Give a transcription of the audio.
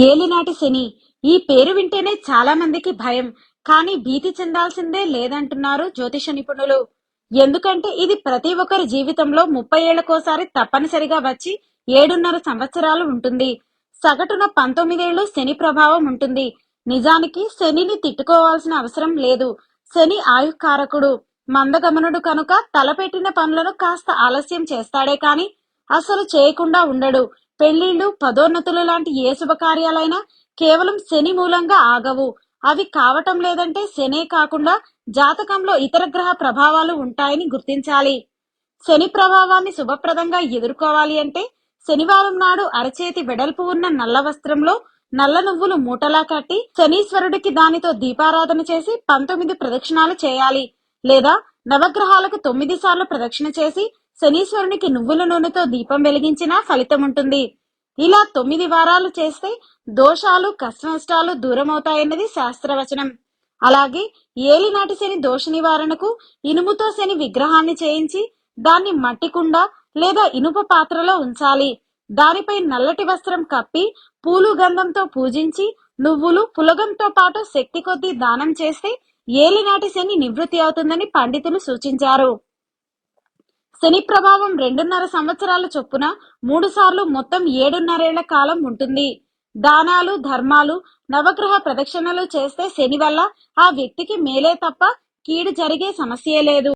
ఏలినాటి శని. ఈ పేరు వింటేనే చాలా మందికి భయం. కానీ భీతి చెందాల్సిందే లేదంటున్నారు జ్యోతిష నిపుణులు. ఎందుకంటే ఇది ప్రతి ఒక్కరి జీవితంలో ముప్పై ఏళ్ళకోసారి తప్పనిసరిగా వచ్చి ఏడున్నర సంవత్సరాలు ఉంటుంది. సగటున పంతొమ్మిదేళ్ళు శని ప్రభావం ఉంటుంది. నిజానికి శనిని తిట్టుకోవాల్సిన అవసరం లేదు. శని ఆయుకారకుడు. మందగమనుడు కనుక తలపెట్టిన పనులను కాస్త ఆలస్యం చేస్తాడే కాని అసలు చేయకుండా ఉండడు. పెళ్ళిళ్ళు పదోన్నతులు లాంటి ఏ శుభకార్యాలైనా కేవలం శని మూలంగా ఆగవు. అవి కావటం లేదంటే శనే కాకుండా జాతకంలో ఇతర గ్రహ ప్రభావాలు ఉంటాయని గుర్తించాలి. శని ప్రభావాన్ని శుభప్రదంగా ఎదుర్కోవాలి అంటే శనివారం నాడు అరచేతి వెడల్పు ఉన్న నల్ల వస్త్రంలో నల్ల నువ్వులు మూటలా కట్టి శనీశ్వరుడికి దానితో దీపారాధన చేసి పంతొమ్మిది ప్రదక్షిణాలు చేయాలి. లేదా నవగ్రహాలకు తొమ్మిది సార్లు ప్రదక్షిణ చేసి శనీశ్వరునికి నువ్వుల నూనెతో దీపం వెలిగించినా ఫలితం ఉంటుంది. ఇలా తొమ్మిది వారాలు చేస్తే దోషాలు కష్టనష్టాలు దూరమవుతాయన్నది శాస్త్రవచనం. అలాగే ఏలినాటి శని దోష నివారణకు ఇనుముతో శని విగ్రహాన్ని చేయించి దాన్ని మట్టి కుండ లేదా ఇనుప పాత్రలో ఉంచాలి. దానిపై నల్లటి వస్త్రం కప్పి పూలు గంధంతో పూజించి నువ్వులు పులగంతో పాటు శక్తి కొద్దీ దానం చేస్తే ఏలినాటి శని నివృత్తి అవుతుందని పండితులు సూచించారు. శని ప్రభావం రెండున్నర సంవత్సరాల చొప్పున మూడు సార్లు మొత్తం ఏడున్నరేళ్ళ కాలం ఉంటుంది. దానాలు ధర్మాలు నవగ్రహ ప్రదక్షిణలు చేస్తే శని వల్ల ఆ వ్యక్తికి మేలే తప్ప కీడు జరిగే సమస్యే లేదు.